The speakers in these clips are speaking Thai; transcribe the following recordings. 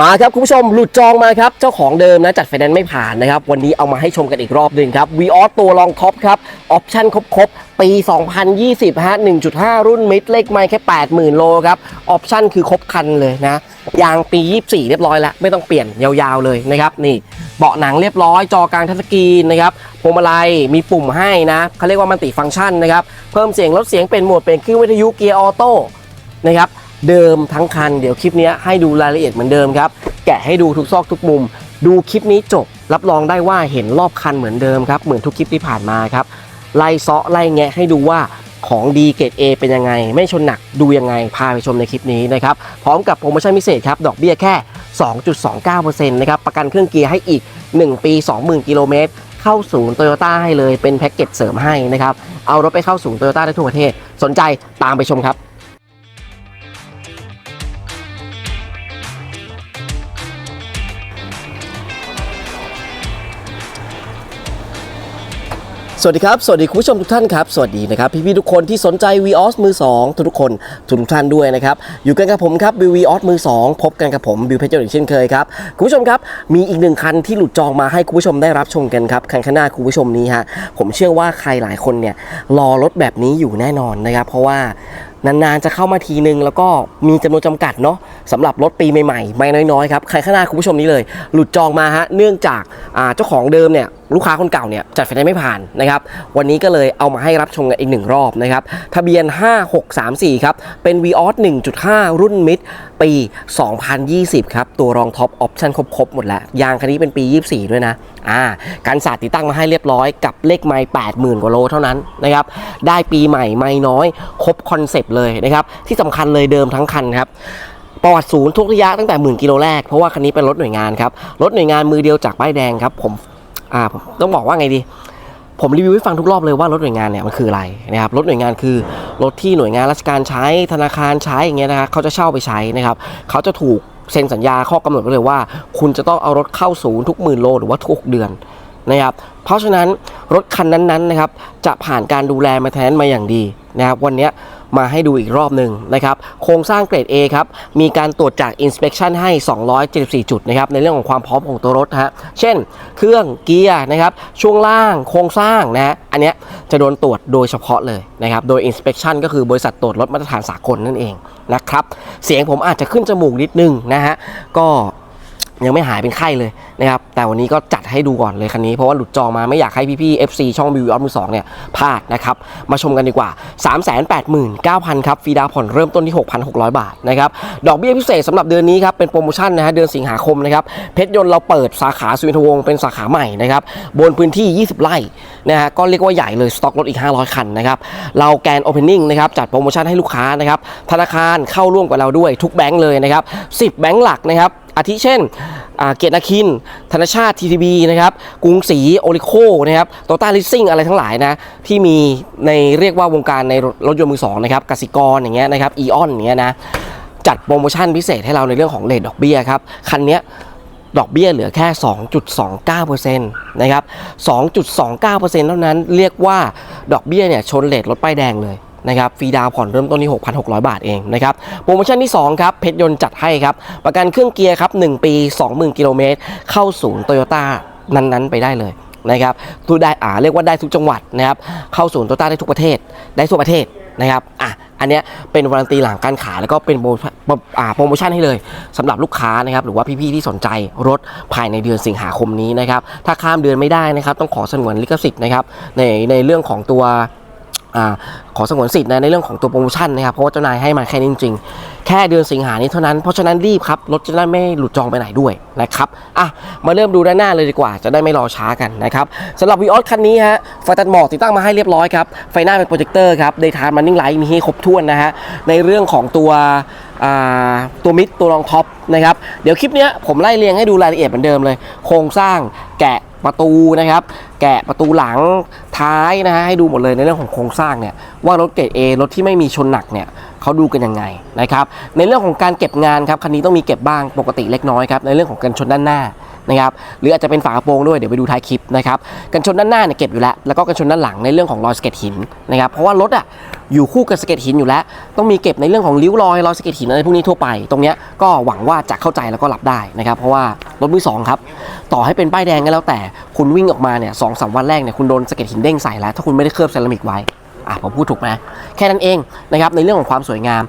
มาครับคุณผู้ชมหลุดจองมาครับ เจ้าของเดิมนะจัดไฟแนนซ์ไม่ผ่านนะครับ วันนี้เอามาให้ชมกันอีกรอบหนึ่งครับ v ีออสตัวรองท็อปครับ ออปชั่นครบๆ ปี 2020ฮะ1.5 รุ่นมิดเลขไม่แค่ 80,000 โลครับ ออปชั่นคือครบคันเลยนะ ยางปี 24 เรียบร้อยแล้ว ไม่ต้องเปลี่ยนยาวๆเลยนะครับ นี่เบาะหนังเรียบร้อย จอกลางทัชสกรีนนะครับพวงมาลัยมีปุ่มให้นะเขาเรียกว่ามันติฟังก์ชันนะครับเพิ่มเสียงลดเสียงเป็นโหมดเป็นเครื่องวิทยุเกียร์ออโต้นะครับ เดิมทั้งคัน เดี๋ยวคลิปนี้ให้ดูรายละเอียดเหมือนเดิมครับ แกะให้ดูทุกซอกทุกมุม ดูคลิปนี้จบ รับรองได้ว่าเห็นรอบคันเหมือนเดิมครับ เหมือนทุกคลิปที่ผ่านมาครับ ไล่เซาะไล่แงะให้ดูว่าของดีเกรด A เป็นยังไง ไม่ชนหนักดูยังไง พาไปชมในคลิปนี้นะครับ พร้อมกับโปรโมชั่นพิเศษครับ ดอกเบี้ยแค่ 2.29%นะครับ ประกันเครื่องเกียร์ให้อีก 1 ปี 20,000 กิโลเมตร เข้าศูนย์โตโยต้าให้เลย เป็นแพ็กเกจเสริมให้นะครับ เอารถไปเข้าศูนย์โตโยต้าได้ทั่วประเทศ สนใจตามไปชมครับ สวัสดีครับ สวัสดีคุณผู้ชมทุกท่านครับ สวัสดีนะครับ พี่ๆทุกคนที่สนใจ v ีออสมือ 2 ทุกๆคนทุกท่านด้วยนะครับ อยู่กันกับผมครับบิววีออสมือ 2 พบกันกับผมบิวเพชรเจริญเช่นเคยครับคุณผู้ชมครับ มีอีกหนึ่งคันที่หลุดจองมาให้คุณผู้ชมได้รับชมกันครับ คันข้างหน้าคุณผู้ชมนี้ฮะผมเชื่อว่าใครหลายคนเนี่ยรอรถแบบนี้อยู่แน่นอนนะครับเพราะว่านานๆ จะเข้ามาทีนึง แล้วก็มีจำนวนจำกัดเนาะสำหรับรถปีใหม่ๆ ไม่น้อยๆครับใครข้างหน้าคุณผู้ชมนี้เลย หลุดจองมาฮะเนื่องจากเจ้าของเดิมเนี่ยลูกค้าคนเก่าเนี่ยจัดไฟแนนซ์ไม่ผ่านนะครับ วันนี้ก็เลยเอามาให้รับชมกันอีกหนึ่งรอบนะครับ ทะเบียน 5634 ครับ เป็น v ีออส1.5 รุ่นมิดปี 2020 ครับ ตัวรองท็อปออปชั่นครบๆ หมดแล้ว ยางคันนี้เป็นปี 24 ด้วยนะอ่าการสาดติดตั้งมาให้เรียบร้อยกับเลขไม้80,000 กว่าโลเท่านั้นนะครับ ได้ปีใหม่ไม่น้อย ครบคอนเซปต์เลยนะครับ ที่สำคัญเลยเดิมทั้งคันครับประวัติศูนย์ทุกระยะตั้งแต่หมื่นกิโลแรก เพราะว่าคันนี้เป็นรถหน่วยงานครับ รถหน่วยงานมือเดียวจากป้ายแดงครับผม อ่าต้องบอกว่าไงดี ผมรีวิวให้ฟังทุกรอบเลยว่ารถหน่วยงานเนี่ยมันคืออะไรนะครับรถหน่วยงานคือรถที่หน่วยงานราชการใช้ธนาคารใช้อย่างเงี้ยนะครับเขาจะเช่าไปใช้นะครับเขาจะถูกเซ็นสัญญาข้อกำหนดไว้เลยว่า คุณจะต้องเอารถเข้าศูนย์ทุกหมื่นโลหรือว่าทุกเดือนนะครับเพราะฉะนั้นรถคันนั้นๆนะครับจะผ่านการดูแลมาแทนมาอย่างดีนะครับวันนี้ มาให้ดูอีกรอบหนึ่งนะครับโครงสร้างเกรด A ครับมีการตรวจจาก Inspection ให้ 274 จุดนะครับในเรื่องของความพร้อมของตัวรถฮะเช่น เครื่องเกียร์นะครับช่วงล่างโครงสร้างนะฮะอันเนี้ยจะโดนตรวจโดยเฉพาะเลยนะครับโดย Inspection ก็คือบริษัทตรวจรถมาตรฐานสากลนั่นเองนะครับเสียงผมอาจจะขึ้นจมูกนิดนึงนะฮะก็ ยังไม่หายเป็นไข้เลยนะครับ แต่วันนี้ก็จัดให้ดูก่อนเลยคันนี้ เพราะว่าหลุดจองมาไม่อยากให้พี่ๆ FC ช่องบิวออฟมือสองเนี่ยพลาดนะครับ มาชมกันดีกว่า 389,000 ครับ ฟรีดาวผ่อนเริ่มต้นที่ 6,600 บาทนะครับ ดอกเบี้ยพิเศษสำหรับเดือนนี้ครับ เป็นโปรโมชั่นนะฮะเดือนสิงหาคมนะครับ เพชรยนต์เราเปิดสาขาสุวินทวงศ์เป็นสาขาใหม่นะครับ บนพื้นที่ 20 ไร่นะฮะก็เรียกว่าใหญ่เลยสต็อกรถอีก 500 คันนะครับเราแกนโอเพนนิ่งนะครับจัดโปรโมชั่นให้ลูกค้านะครับธนาคารเข้าร่วมกับเราด้วยทุกแบงก์เลยนะครับ10 แบงก์หลักนะครับ อาทิเช่นเกียรตินาคิน ธนชาติทีทีบีนะครับ กรุงศรีโอริโคนะครับโตต้าลิสซิ่งอะไรทั้งหลายนะ ที่มีในเรียกว่าวงการในรถยนต์มือสองนะครับกสิกรอย่างเงี้ยนะครับอีออนอย่างเงี้ยนะ จัดโปรโมชั่นพิเศษให้เราในเรื่องของเลทดอกเบี้ยครับ คันนี้ดอกเบี้ยเหลือแค่ 2.29%นะครับ 2.29%เท่านั้นเรียกว่าดอกเบี้ยเนี่ยชนเลทรถป้ายแดงเลย นะครับฟรีดาวผ่อนเริ่มต้นที่ 6,600 บาทเองนะครับโปรโมชั่นที่ 2 ครับ เพชรยนต์จัดให้ครับ ประกันเครื่องเกียร์ครับ 1 ปี 20,000 กิโลเมตร เข้าศูนย์โตโยต้านั้นๆ ไปได้เลยนะครับทุกได้อ่าเรียกว่าได้ทุกจังหวัดนะครับเข้าศูนย์โตโยต้าได้ทุกประเทศได้ทั่วประเทศนะครับอะอันเนี้ยเป็นวารันตีหลังการขายแล้วก็เป็นโปรโปรอ่าโโมชั่นให้เลยสำหรับลูกค้านะครับหรือว่าพี่ๆที่สนใจรถภายในเดือนสิงหาคมนี้นะครับถ้าข้ามเดือนไม่ได้นะครับต้องขอสงวนลิขสิทธิ์นะครับในในเรื่องของตัว ขอสงวนสิทธิ์นะในเรื่องของตัวโปรโมชั่นนะครับเพราะว่าเจ้านายให้มาแค่นี้จริงๆ แค่เดือนสิงหานี้เท่านั้นเพราะฉะนั้นรีบครับรถจะได้ไม่หลุดจองไปไหนด้วยนะครับอะมาเริ่มดูด้านหน้าเลยดีกว่า จะได้ไม่รอช้ากันนะครับสำหรับวีออสคันนี้ฮะไฟตัดหมอกติดตั้งมาให้เรียบร้อยครับไฟหน้าเป็นโปรเจคเตอร์ครับเดย์ไทม์มันนิ่งไลท์มีให้ครบถ้วนนะฮะในเรื่องของตัวตัวมิดตัวรองท็อปนะครับเดี๋ยวคลิปเนี้ยผมไล่เรียงให้ดูรายละเอียดเหมือนเดิมเลย โครงสร้างแกะ ประตูนะครับ แกะประตูหลังท้ายนะฮะให้ดูหมดเลยในเรื่องของโครงสร้างเนี่ยว่ารถเกรด A รถที่ไม่มีชนหนักเนี่ยเขาดูกันยังไงนะครับในเรื่องของการเก็บงานครับคันนี้ต้องมีเก็บบ้างปกติเล็กน้อยครับในเรื่องของการชนด้านหน้านะครับหรืออาจจะเป็นฝากระโปรงด้วยเดี๋ยวไปดูท้ายคลิปนะครับกันชนด้านหน้าเนี่ยเก็บอยู่แล้วแล้วก็กันชนด้านหลังในเรื่องของรอยสเก็ดหินนะครับเพราะว่ารถอะ อยู่คู่กับสเก็ตหินอยู่แล้ว ต้องมีเก็บในเรื่องของริ้วรอยรอยสเก็ตหินอะไรพวกนี้ทั่วไป ตรงนี้ก็หวังว่าจะเข้าใจแล้วก็รับได้นะครับ เพราะว่ารถมือสองครับ ต่อให้เป็นป้ายแดงก็แล้วแต่คุณวิ่งออกมาเนี่ยสองสามวันแรกเนี่ยคุณโดนสเก็ตหินเด้งใส่แล้ว ถ้าคุณไม่ได้เคลือบเซรามิกไว้ อะผมพูดถูกไหมแค่นั้นเองนะครับในเรื่องของความสวยงาม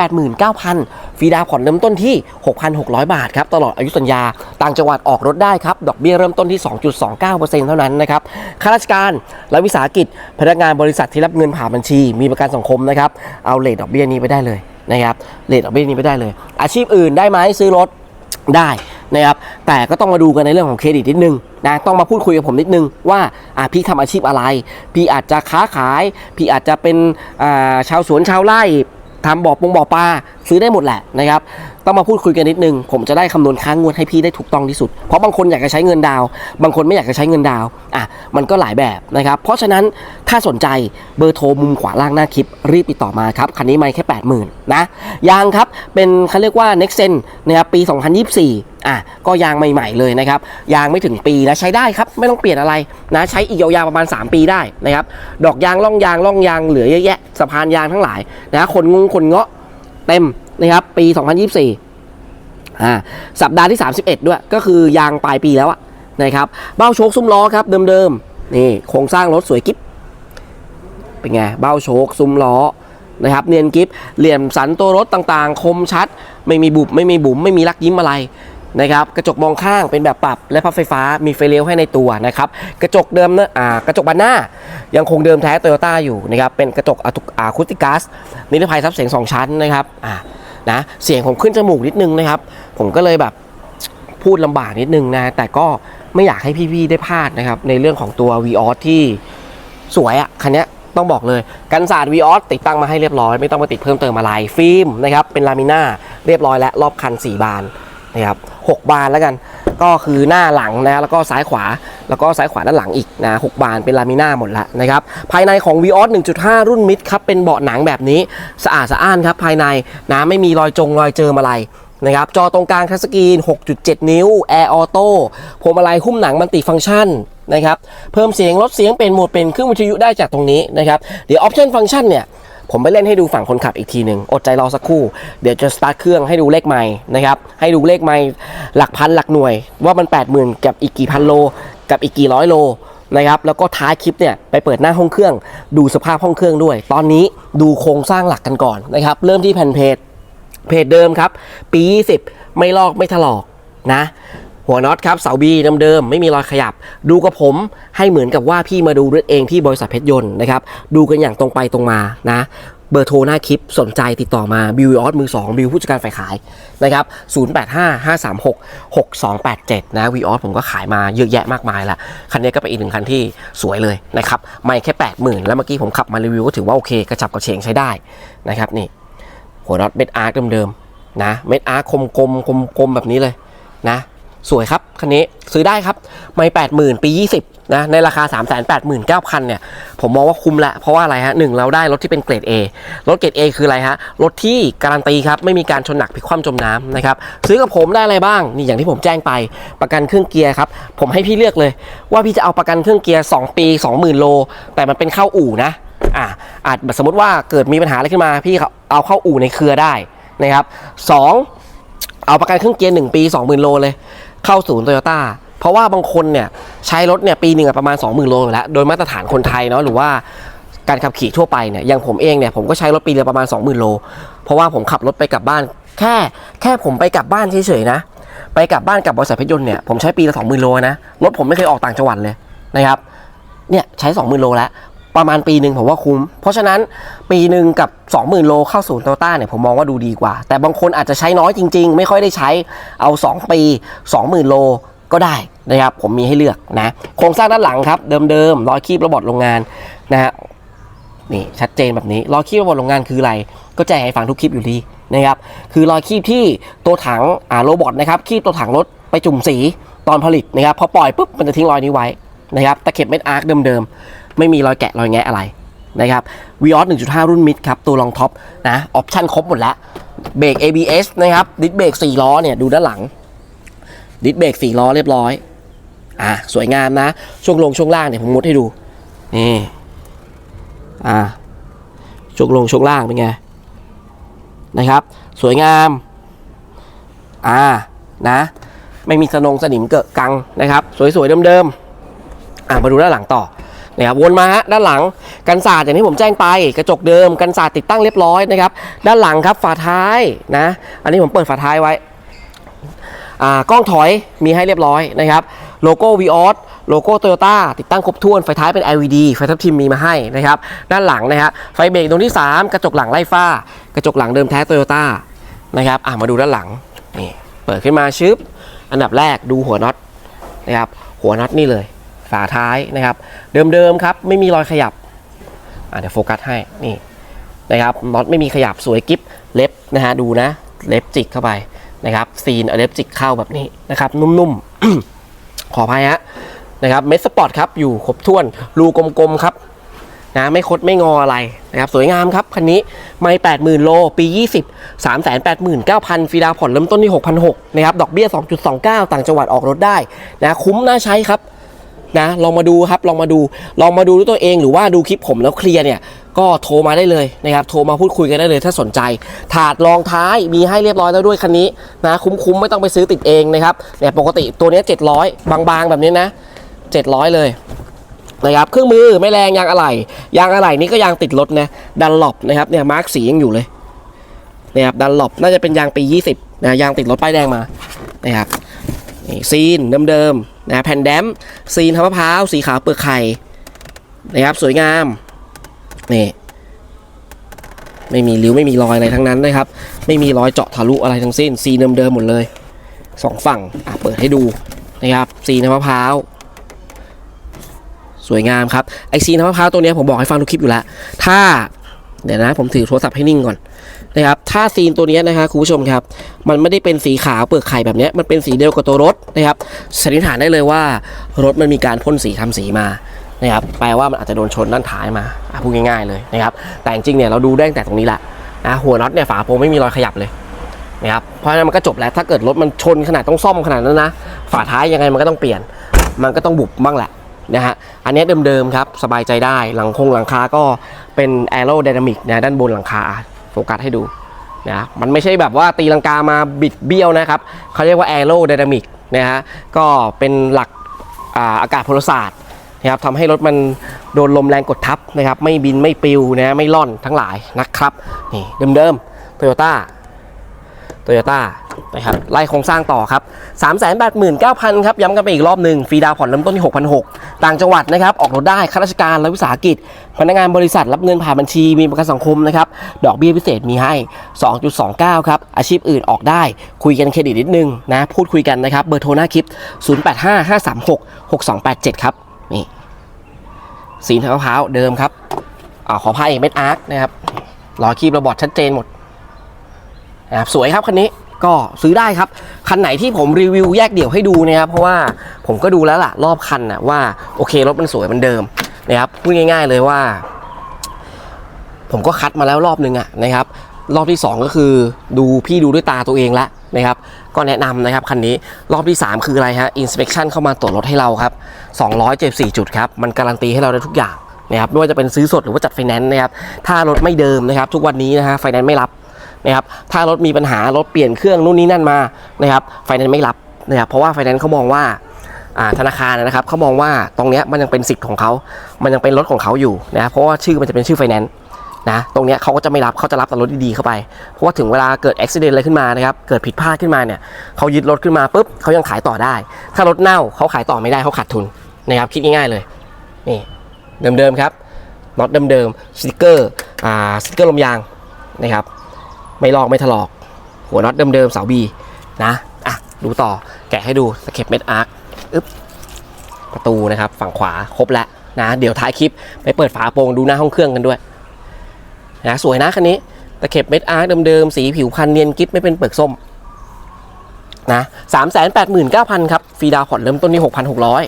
389,000 ฟรีดาวน์ผ่อนเริ่มต้นที่ 6,600 บาทครับตลอดอายุสัญญาต่างจังหวัดออกรถได้ครับดอกเบี้ยเริ่มต้นที่ 2.29%เท่านั้นนะครับข้าราชการและวิสาหกิจ พนักงานบริษัทที่รับเงินผ่านบัญชี มีประกันสังคมนะครับเอาเลทดอกเบี้ยนี้ไปได้เลยนะครับเลทดอกเบี้ยนี้ไปได้เลย อาชีพอื่นได้ไหมซื้อรถได้นะครับแต่ก็ต้องมาดูกันในเรื่องของเครดิตนิดนึง นะต้องมาพูดคุยกับผมนิดนึงว่าอะพี่ทำอาชีพอะไร พี่อาจจะค้าขาย พี่อาจจะเป็นอ่าชาวสวนชาวไร่ทำบ่อปงบ่อปลาซื้อได้หมดแหละนะครับ ต้องมาพูดคุยกันนิดนึง ผมจะได้คำนวณค้างงวดให้พี่ได้ถูกต้องที่สุด เพราะบางคนอยากจะใช้เงินดาว บางคนไม่อยากจะใช้เงินดาวอะมันก็หลายแบบนะครับ เพราะฉะนั้นถ้าสนใจเบอร์โทรมุมขวาล่างหน้าคลิป รีบติดต่อมาครับ คันนี้ไม่แค่ 80,000 นะ ยางครับ เป็นเขาเรียกว่า next gen นะครับปี 2024 อะก็ยางใหม่ ๆเลยนะครับ ยางไม่ถึงปีนะใช้ได้ครับไม่ต้องเปลี่ยนอะไรนะใช้อีกยาวๆประมาณ 3 ปีได้นะครับดอกยางล่องยางล่องยางเหลือเยอะแยะสะพานยางทั้งหลายนะคนงงคนเงาะเต็ม นะครับปี 2024อ่าสัปดาห์ที่ 31 ด้วยก็คือยางปลายปีแล้วอะนะครับเบ้าโชคซุ้มล้อครับเดิมๆนี่โครงสร้างรถสวยกิ๊บเป็นไงเบ้าโชคซุ้มล้อนะครับเนียนกิ๊บเหลี่ยมสันตัวรถต่างๆ คมชัด ไม่มีบุบไม่มีบุ๋มไม่มีลักยิ้มอะไรนะครับกระจกมองข้างเป็นแบบปรับและพับไฟฟ้ามีไฟเลี้ยวให้ในตัวนะครับกระจกเดิมนะอ่ากระจกบานหน้า ยังคงเดิมแท้โตโยต้าอยู่นะครับเป็นกระจกอะตุอะคูติกัสนิรภัยซับเสียงสองชั้นนะครับอ่า นะเสียงผมขึ้นจมูกนิดนึงนะครับ ผมก็เลยแบบพูดลำบากนิดนึงนะ แต่ก็ไม่อยากให้พี่ๆได้พลาดนะครับ ในเรื่องของตัว v ีออที่สวยอะ่ะคันนี้ต้องบอกเลยกันศาสตร์วีออติดตั้งมาให้เรียบร้อย ไม่ต้องมาติดเพิ่มเติมอะไรฟิล์มนะครับเป็นลามิน่าเรียบร้อยแล้วรอบคัน 4 บานนะครับหกบานแล้วกัน ก็คือหน้าหลังนะแล้วก็ซ้ายขวาแล้วก็ซ้ายขวาด้านหลังอีกนะหกบานเป็นลามิน่าหมดละนะครับภายในของ v ีออส1.5 รุ่นมิดครับเป็นเบาะหนังแบบนี้สะอาดสะอ้านครับภายในนะไม่มีรอยจงรอยเจิมอะไรนะครับจอตรงกลางทัชสกรีน 6.7 นิ้วแอร์ออโต้พวงมาลัยหุ้มหนังมันติฟังก์ชันนะครับเพิ่มเสียงลดเสียงเป็นโหมดเป็นเครื่องวิทยุได้จากตรงนี้นะครับเดี๋ยวออปชันฟังก์ชันเนี่ย ผมไปเล่นให้ดูฝั่งคนขับอีกทีหนึ่งอดใจรอสักครู่ เดี๋ยวจะสตาร์ทเครื่องให้ดูเลขไมล์นะครับ ให้ดูเลขไมล์หลักพันหลักหน่วย ว่ามัน 80,000 กับอีกกี่พันโล กับอีกกี่ร้อยโลนะครับ แล้วก็ท้ายคลิปเนี่ยไปเปิดหน้าห้องเครื่อง ดูสภาพห้องเครื่องด้วย ตอนนี้ดูโครงสร้างหลักกันก่อนนะครับ เริ่มที่แผ่นเพจเพจเดิมครับ ปี 20 ไม่ลอกไม่ถลอกนะ หัวน็อตครับเสาบีเดิมๆไม่มีรอยขยับ ดูกับผมให้เหมือนกับว่าพี่มาดูรถเองที่บริษัทเพชรยนต์นะครับดูกันอย่างตรงไปตรงมานะเบอร์โทรหน้าคลิปสนใจติดต่อมาบิวออสมือ 2 บิวผู้จัดการฝ่ายขายนะครับ 0855366287 นะวีออสผมก็ขายมาเยอะแยะมากมายละคันนี้ก็เป็นอีกหนึ่งคันที่สวยเลยนะครับ ไม่แค่ 80,000 แล้วเมื่อกี้ผมขับมารีวิวก็ถือว่าโอเค กระจับกระเฉงใช้ได้นะครับนี่ หัวน็อตเม็ดอาร์คเดิมๆนะเม็ดอาร์คคมกลมคมกลมแบบนี้เลยนะ สวยครับคันนี้ซื้อได้ครับไม่แปดหมื่นปี 20นะในราคา 3 8 9 0 0 0เนี่ยผมมองว่าคุ้มละเพราะว่าอะไรฮะหนึ่งเราได้รถที่เป็นเกรด A รถเกรด A คืออะไรฮะรถที่การันตีครับไม่มีการชนหนักพลิกคว่ำจมน้ำนะครับซื้อกับผมได้อะไรบ้างนี่อย่างที่ผมแจ้งไปประกันเครื่องเกียร์ครับผมให้พี่เลือกเลย ว่าพี่จะเอาประกันเครื่องเกียร์ 2 ปี 20,000 โล แต่มันเป็นเข้าอู่นะอ่าอาจสมมติว่าเกิดมีปัญหาอะไรขึ้นมาพี่เอาเข้าอู่ในเครือได้นะครับสองเอาประกันเครื่องเกียร์1ปี 20,000 โลเลย เข้าศูนย์โตโยต้าเพราะว่าบางคนเนี่ยใช้รถเนี่ยปีหนึ่งอะประมาณ 20,000 โลอยู่แล้ว โดยมาตรฐานคนไทยเนาะหรือว่าการขับขี่ทั่วไปเนี่ยอย่างผมเองเนี่ยผมก็ใช้รถปีละประมาณ 20,000 โล เพราะว่าผมขับรถไปกลับบ้าน แค่แค่ผมไปกลับบ้านเฉยๆนะ ไปกลับบ้านกับบริษัทพยนต์เนี่ยผมใช้ปีละ20,000 โลนะรถผมไม่เคยออกต่างจังหวัดเลยนะครับเนี่ยใช้ 20,000 โลแล้ว ประมาณปีหนึ่งผมว่าคุ้ม เพราะฉะนั้นปีหนึ่งกับ 20,000 โลเข้าศูนย์โตต้าเนี่ยผมมองว่าดูดีกว่า แต่บางคนอาจจะใช้น้อยจริง ๆ ไม่ค่อยได้ใช้เอา 2 ปี 20,000 โลก็ได้นะครับผมมีให้เลือกนะโครงสร้างด้านหลังครับ เดิมๆรอยคีบระบบโรงงานนะฮะนี่ชัดเจนแบบนี้รอยคีบระบบโรงงานคืออะไร ก็แจ้งให้ฟังทุกคลิปอยู่ดีนะครับคือรอยคีบที่ตัวถังอ่าโรบอทนะครับคีบตัวถังรถไปจุ่มสีตอนผลิตนะครับพอปล่อยปุ๊บมันจะทิ้งรอยนี้ไว้นะครับตะเข็บเม็ดอาร์คเดิมๆ ไม่มีรอยแกะรอยแงะอะไรนะครับ v ีออส1.5 รุ่นมิดครับ ตัวรองท็อปนะออปชั่นครบหมดแล้วเบรก ABS นะครับดิสเบรก4ล้อเนี่ยดูด้านหลังดิสเบรกสี่ล้อเรียบร้อยอะสวยงามนะ ช่วงลงช่วงล่างเนี่ยผมมุดให้ดูนี่อ่าช่วงลงช่วงล่างเป็นไงนะครับ สวยงามอ่านะไม่มีสนงสนิมเกิดกังนะครับ สวยๆเดิมๆอ่ามาดูด้านหลังต่อ นะครับวนมาฮะด้านหลังกันศาสตร์อย่างที่ผมแจ้งไปกระจกเดิมกันศาสตร์ติดตั้งเรียบร้อยนะครับด้านหลังครับฝาท้ายนะอันนี้ผมเปิดฝาท้ายไว้อ่ากล้องถอยมีให้เรียบร้อยนะครับโลโก้ v ีออสโลโก้โตโยต้าติดตั้งครบถ้วนไฟท้ายเป็น LED ไฟทับทิมมีมาให้นะครับด้านหลังนะฮะไฟเบรกตรงที่ 3 กระจกหลังไล่ฟ้ากระจกหลังเดิมแท้โตโยต้านะครับอะมาดูด้านหลังนี่เปิดขึ้นมาชึบอันดับแรกดูหัวน็อตนะครับหัวน็อตนี่เลย ฝาท้ายนะครับ เดิมๆครับไม่มีรอยขยับเดี๋ยวโฟกัสให้นี่นะครับน็อตไม่มีขยับสวยกิฟเล็บนะฮะดูนะเล็บจิกเข้าไปนะครับซีนเล็บจิกเข้าแบบนี้นะครับนุ่มๆ ขออภัยฮะนะครับเมสสปอร์ตครับอยู่ครบถ้วนรูกลมๆครับนะไม่คดไม่งออะไรนะครับสวยงามครับคันนี้ไม่แปดหมื่นโล ปี 20 3 8 9 0 0 0ฟรีดาวน์ผ่อนเริ่มต้นที่ 6,600นะครับดอกเบี้ย 2.29 ต่างจังหวัดออกรถได้นะคุ้มน่าใช้ครับ นะลองมาดูครับลองมาดูลองมาดูด้วยตัวเองหรือว่าดูคลิปผมแล้วเคลียร์เนี่ยก็โทรมาได้เลยนะครับโทรมาพูดคุยกันได้เลยถ้าสนใจ ถาดรองท้ายมีให้เรียบร้อยแล้วด้วยคันนี้นะคุ้มๆไม่ต้องไปซื้อติดเองนะครับเนี่ยปกติตัวนี้ 700 บางๆ แบบนี้นะ 700 เลยนะครับเครื่องมือไม่แรงยางอะไหล่ยางอะไหล่นี่ก็ยางติดรถนะดันหลบนะครับเนี่ยมาร์กสียังอยู่เลยนะครับดันหลบน่าจะเป็นยางปี 20นะยางติดรถป้ายแดงมานะครับนี่ซีนเดิมๆ นะแผ่นแดมซีนทำมะพร้าวสีขาวเปลือกไข่นะครับสวยงามนี่ไม่มีริ้วไม่มีรอยอะไรทั้งนั้นนะครับ ไม่มีรอยเจาะทะลุอะไรทั้งสิ้นซีนเดิมๆหมดเลยสองฝั่งอะเปิดให้ดูนะครับซีนทำมะพร้าวสวยงามครับไอซีนทำมะพร้าวตัวนี้ผมบอกให้ฟังทุกคลิปอยู่แล้ว ถ้าเดี๋ยวนะผมถือโทรศัพท์ให้นิ่งก่อน นะครับถ้าซีนตัวนี้นะครับคุณผู้ชมครับ มันไม่ได้เป็นสีขาวเปลือกไข่แบบนี้มันเป็นสีเดียวกับตัวรถนะครับสันนิษฐานได้เลยว่ารถมันมีการพ่นสีทำสีมานะครับแปลว่ามันอาจจะโดนชนด้านท้ายมาพูดง่ายๆเลยนะครับแต่จริงๆเนี่ยเราดูได้ตั้งแต่ตรงนี้แหละนะหัวน็อตเนี่ยฝาโปรงไม่มีรอยขยับเลยนะครับเพราะฉะนั้นมันก็จบแล้วถ้าเกิดรถมันชนขนาดต้องซ่อมขนาดนั้นนะฝาท้ายยังไงมันก็ต้องเปลี่ยน มันก็ต้องบุบบ้างแหละนะฮะอันนี้เดิมๆครับ สบายใจได้หลังคงหลังคาก็เป็นแอโร d y นามิกนะด้านบนหลังคา ฟกัสให้ดูนะมันไม่ใช่แบบว่าตีลังกามาบิดเบี้ยวนะครับเขาเรียกว่าแอโรไดนามิกนะฮะก็เป็นหลักอาอากาศพลศาสตร์นะครับทำให้รถมันโดนลมแรงกดทับนะครับไม่บินไม่ปิวนะไม่ล่อนทั้งหลายนะครับนี่เดิมๆโตโยต้าโตโยต้า นะครับไล่โครงสร้างต่อครับ 3 8 9 0 0 0 ครับ ย้ำกันไปอีกรอบหนึ่งฟรีดาวน์ผ่อนเริ่มต้นที่ 6,600 ต่างจังหวัดนะครับ ออกรถได้ข้าราชการและวิสาหกิจ พนักงานบริษัทรับเงินผ่านบัญชีมีประกันสังคมนะครับ ดอกเบี้ยพิเศษมีให้ 2.29 ครับ อาชีพอื่นออกได้ คุยกันเครดิตนิดนึงนะ พูดคุยกันนะครับ เบอร์โทรหน้าคลิป 0855366287 ครับ นี่ สีทางมะพร้าวเดิมครับอขอพายเม็ดอาร์คนะครับรอคีบระบอดชัดเจนหมดนะครับสวยครับคันนี้ ก็ซื้อได้ครับ คันไหนที่ผมรีวิวแยกเดี่ยวให้ดูนะครับ เพราะว่าผมก็ดูแล้วล่ะรอบคันนะว่าโอเครถมันสวยมันเดิมนะครับพูดง่าย ๆเลยว่า ผมก็คัดมาแล้วรอบนึงอะนะครับ รอบที่ 2 ก็คือดูพี่ดูด้วยตาตัวเองละนะครับก็แนะนำนะครับคันนี้รอบที่ 3 คืออะไรฮะ inspection เข้ามาตรวจรถให้เราครับ274 จุดครับมันการันตีให้เราได้ทุกอย่างนะครับไม่ว่าจะเป็นซื้อสดหรือว่าจัดไฟแนนซ์นะครับถ้ารถไม่เดิมนะครับ ทุกวันนี้นะฮะไฟแนนซ์ไม่รับ นะครับถ้ารถมีปัญหารถเปลี่ยนเครื่องนู่นนี่นั่นมานะครับไฟแนนซ์ไม่รับนะครับเพราะว่าไฟแนนซ์เขามองว่าธนาคารนะครับเขามองว่าตรงนี้มันยังเป็นสิทธิ์ของเขา มันยังเป็นรถของเขาอยู่นะเพราะว่าชื่อมันจะเป็นชื่อไฟแนนซ์นะตรงนี้เขาก็จะไม่รับเขาจะรับแต่รถดีๆเข้าไป เพราะว่าถึงเวลาเกิดอุบิเหตุอะไรขึ้นมานะครับเกิดผิดพลาดขึ้นมาเนี่ยเขายึดรถขึ้นมาปุ๊บเขายังขายต่อได้ ถ้ารถเน่าเขาขายต่อไม่ได้เขาขาดทุนนะครับคิดง่ายๆเลยนี่เดิมๆครับน็อตเดิมๆสติกเกอร์อ่าสติกเกอร์ลมยางนะครับ ไม่ลอกไม่ถลอก หัวน็อตเดิมๆเสาบีนะอะดูต่อแกะให้ดูสเก็ปเม็ดอาร์คอึ๊บประตูนะครับ ฝั่งขวาครบแล้วนะเดี๋ยวท้ายคลิปไปเปิดฝาโปรงดูหน้าห้องเครื่องกันด้วยนะสวยนะคันนี้ตะเข็บเม็ดอาร์คเดิมๆ สีผิวพันเนียนกิ๊บไม่เป็นเปลือกส้มนะสามแสนแปดหมื่นเก้าพันครับ ฟรีดาวน์ผ่อนเริ่มต้นที่หกพันหกร้อย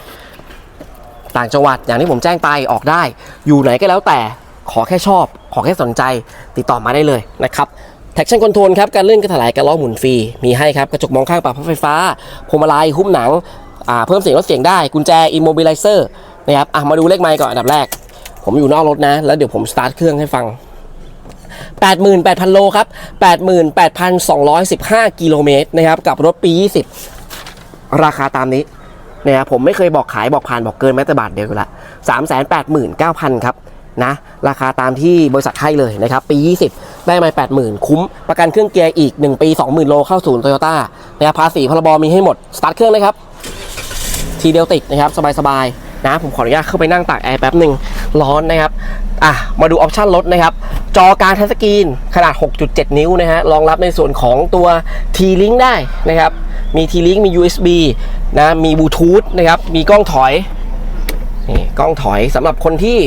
ต่างจังหวัดอย่างที่ผมแจ้งไปออกได้ อยู่ไหนก็แล้วแต่ขอแค่ชอบ ขอแค่สนใจติดต่อมาได้เลยนะครับ traction control ครับการเลื่อนกระถลายการล้อหมุนฟรีมีให้ครับกระจกมองข้างปรับพับไฟฟ้าพวงมาลัยหุ้มหนังเพิ่มเสียงลดเสียงได้กุญแจ immobilizer นะครับมาดูเลขไมล์ก่อนอันดับแรก ผมอยู่นอกรถนะ แล้วเดี๋ยวผมสตาร์ทเครื่องให้ฟัง 88,000 โลครับ 88,215 กิโลเมตรนะครับกับรถปี 20 ราคาตามนี้นะครับผมไม่เคยบอกขายบอกผ่านบอกเกินแม้แต่บาทเดียวอยู่ละ389,000 ครับนะราคาตามที่บริษัทให้เลยนะครับปี 20 ได้มา80,000คุ้มประกันเครื่องเกียร์อีก 1 ปี 20,000 โลเข้าศูนย์โตโยต้านะครับภาษีพรบมีให้หมด สตาร์ทเครื่องเลยครับ ทีเดียวติดนะครับ สบายๆนะผมขออนุญาตเข้าไปนั่งตากแอร์แป๊บหนึ่งร้อนนะครับอะมาดูออปชั่นรถนะครับ จอการทัชสกรีนขนาด 6.7 นิ้วนะฮะรองรับในส่วนของตัว T-Link ได้นะครับ มี T-Link มี USB นะมีบลูทูธนะครับ มีกล้องถอยนี่กล้องถอยสำหรับคนที่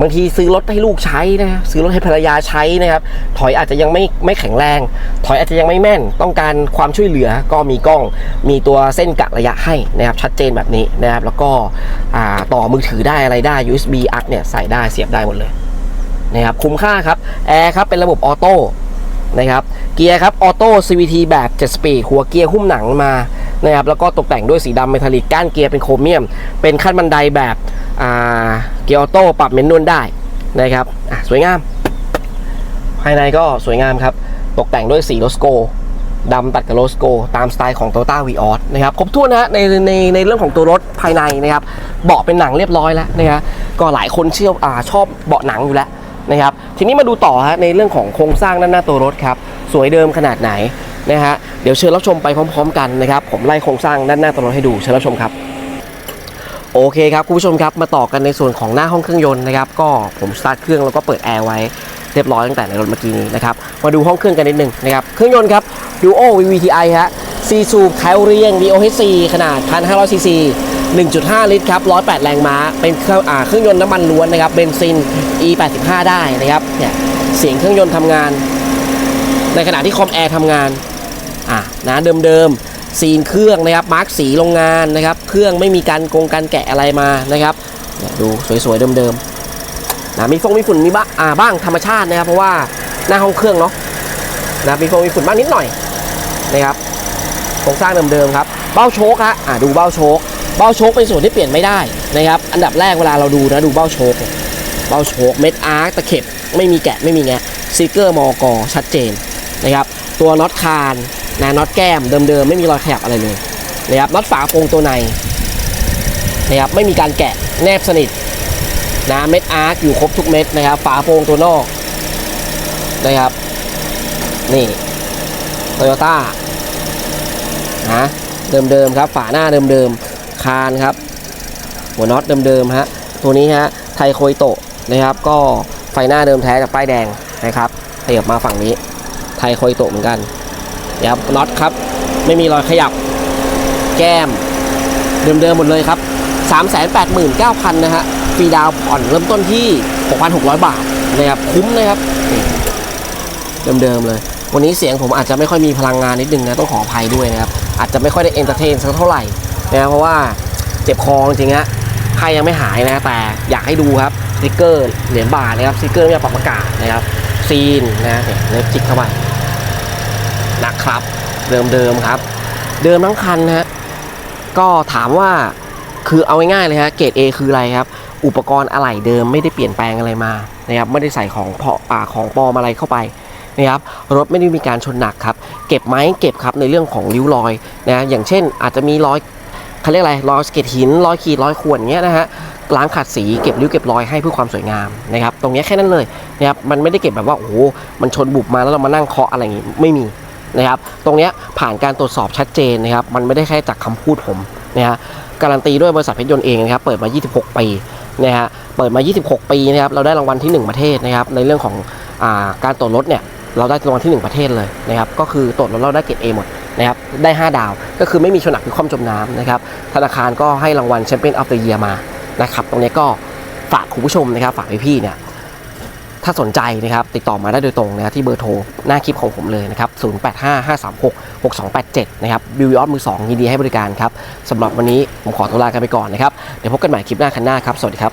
บางทีซื้อรถให้ลูกใช้นะครับซื้อรถให้ภรรยาใช้นะครับ ถอยอาจจะยังไม่ไม่แข็งแรง ถอยอาจจะยังไม่แม่น ต้องการความช่วยเหลือก็มีกล้อง มีตัวเส้นกะระยะให้นะครับ ชัดเจนแบบนี้นะครับ แล้วก็ต่อมือถือได้อะไรได้ USB อัดเนี่ยใส่ได้เสียบได้หมดเลยนะครับ คุ้มค่าครับแอร์ครับเป็นระบบออโต้นะครับ เกียร์ครับออโต้ CVT แบบ7สปีดหัวเกียร์หุ้มหนังมา นะครับแล้วก็ตกแต่งด้วยสีดำเมทัลลิกก้านเกียร์เป็นโครเมียม เป็นขั้นบันไดแบบเกียร์ออโต้ปรับเมนนวลได้นะครับสวยงาม ภายในก็สวยงามครับ ตกแต่งด้วยสีโลสโกดำตัดกับโลสโกตามสไตล์ของ Toyota v ีออสนะครับครบถ้วนนะฮะในในในเรื่องของตัวรถภายในนะครับเบาะเป็นหนังเรียบร้อยแล้วนะครับก็หลายคนเชื่ออาชอบเบาะหนังอยู่แล้วนะครับทีนี้มาดูต่อฮะในเรื่องของโครงสร้างด้านหน้าตัวรถครับ สวยเดิมขนาดไหน นะฮะเดี๋ยวเชิญรับชมไปพร้อม ๆ กันนะครับผมไล่โครงสร้างด้านหน้าตัวรถให้ดูเชิญรับชมครับโอเคครับคุณผู้ชมครับมาต่อกันในส่วนของหน้าห้องเครื่องยนต์นะครับก็ผมสตาร์ทเครื่องแล้วก็เปิดแอร์ไว้เรียบร้อยตั้งแต่ในรถเมื่อกี้นี้นะครับมาดูห้องเครื่องกันนิดนึงนะครับเครื่องยนต์ครับ Duo VVTi ฮะ4สูไคลเรียง DOHC ขนาด 1,500 ซีซี 1.5 ลิตรครับ 108 แรงม้า เป็นเครื่องอ่าเครื่องยนต์น้ำมันล้วนนะครับเบนซิน E85 ได้นะครับเนี่ยเสียงเครื่องยนต์ทำงาน ในขณะที่คอมแอร์ทำงาน อะนะเดิมๆซีนเครื่องนะครับมาร์กสีโรงงานนะครับ เครื่องไม่มีการกงการแกะอะไรมานะครับเนี่ยดูสวยๆเดิมๆนะมีฟงมีฝุ่นมีบ้างอ่าบ้างธรรมชาตินะครับ เพราะว่าหน้าห้องเครื่องเนาะนะมีฟงมีฝุ่นบ้างนิดหน่อยนะครับโครงสร้างเดิมๆครับเบ้าโชคฮะอ่าดูเบ้าโชคเบ้าโชคเป็นส่วนที่เปลี่ยนไม่ได้นะครับอันดับแรกเวลาเราดูนะดูเบ้าโชคเบ้าโชคเม็ดอาร์ตะเข็บไม่มีแกะไม่มีแงะซิกเกอร์มอกอชัดเจนนะครับตัวน็อตคาน นะน็อตแก้มเดิมๆ ไม่มีรอยขยับอะไรเลยนะครับน็อตฝาโปรงตัวในนะครับไม่มีการแกะแนบสนิทนะเม็ดอาร์คอยู่ครบทุกเม็ดนะครับฝาโปรงตัวนอกนะครับนี่โตโยต้านะเดิมๆครับฝาหน้าเดิมๆคานครับ หัวน็อตเดิมๆฮะตัวนี้ฮะไทโคยโตะนะครับ ก็ไฟหน้าเดิมแท้กับป้ายแดงนะครับขยับมาฝั่งนี้ไทยโคยโตะเหมือนกัน นะครับน็อตครับ ไม่มีรอยขยับ แก้ม เดิมๆหมดเลยครับ 389,000นะฮะฟรีดาวผ่อนเริ่มต้นที่ 6,600 บาทนะครับคุ้มนะครับนี่เดิมๆเลย วันนี้เสียงผมอาจจะไม่ค่อยมีพลังงานนิดนึงนะต้องขออภัยด้วยนะครับ อาจจะไม่ค่อยได้เอนเตอร์เทนสักเท่าไหร่นะเพราะว่าเจ็บคอจริงฮะไข้ยังไม่หายนะแต่อยากให้ดูครับสติกเกอร์เหรียญบาทนะครับสติกเกอร์ไม่ปรับอากาศนะครับซีนนะเนี่ยเล็บจิกเข้าไป นะครับ เดิมๆครับ เดิมทั้งคันนะฮะก็ถามว่าคือเอาง่ายๆเลยฮะเกรด A คืออะไรครับ อุปกรณ์อะไหล่เดิมไม่ได้เปลี่ยนแปลงอะไรมานะครับไม่ได้ใส่ของเพาะอ่าของปลอมอะไรเข้าไปนะครับรถไม่ได้มีการชนหนักครับ เก็บไหมเก็บครับในเรื่องของริ้วรอยนะอย่างเช่น อาจจะมีรอยเขาเรียกอะไรรอยสเก็ตหินรอยขีดรอยข่วนเงี้ยนะฮะล้างขัดสีเก็บริ้วเก็บรอยให้เพื่อความสวยงามนะครับตรงเนี้ยแค่นั้นเลยนะครับมันไม่ได้เก็บแบบว่าโอ้โหมันชนบุบมาแล้วเรามานั่งเคาะอะไรอย่างงี้ไม่มี นะครับ ตรงนี้ผ่านการตรวจสอบชัดเจนนะครับ มันไม่ได้แค่จากคำพูดผมนะฮะการันตีด้วยบริษัทเพชรยนต์เองนะครับ เปิดมา 26 ปีนะฮะ เปิดมา 26 ปีนะครับ เราได้รางวัลที่ 1 ประเทศนะครับ ในเรื่องของอาการตรวจรถเนี่ย เราได้รางวัลที่ 1 ประเทศเลยนะครับ ก็คือตรวจรถเราได้เกรด A หมดนะครับ ได้ 5 ดาว ก็คือไม่มีชนหนักหรือคว่ำจมน้ำนะครับ ธนาคารก็ให้รางวัลแชมเปี้ยนออฟเดอะเยียมา นะครับ ตรงนี้ก็ฝากคุณผู้ชมนะครับ ฝากพี่ๆเนี่ย ถ้าสนใจนะครับติดต่อมาได้โดยตรงนะครับที่เบอร์โทรหน้าคลิปของผมเลยนะครับ 0855366287 นะครับบิวออดมือ2ยินดีให้บริการครับสำหรับวันนี้ผมขอตัวลากันไปก่อนนะครับ เดี๋ยวพบกันใหม่คลิปหน้าคันหน้าครับ สวัสดีครับ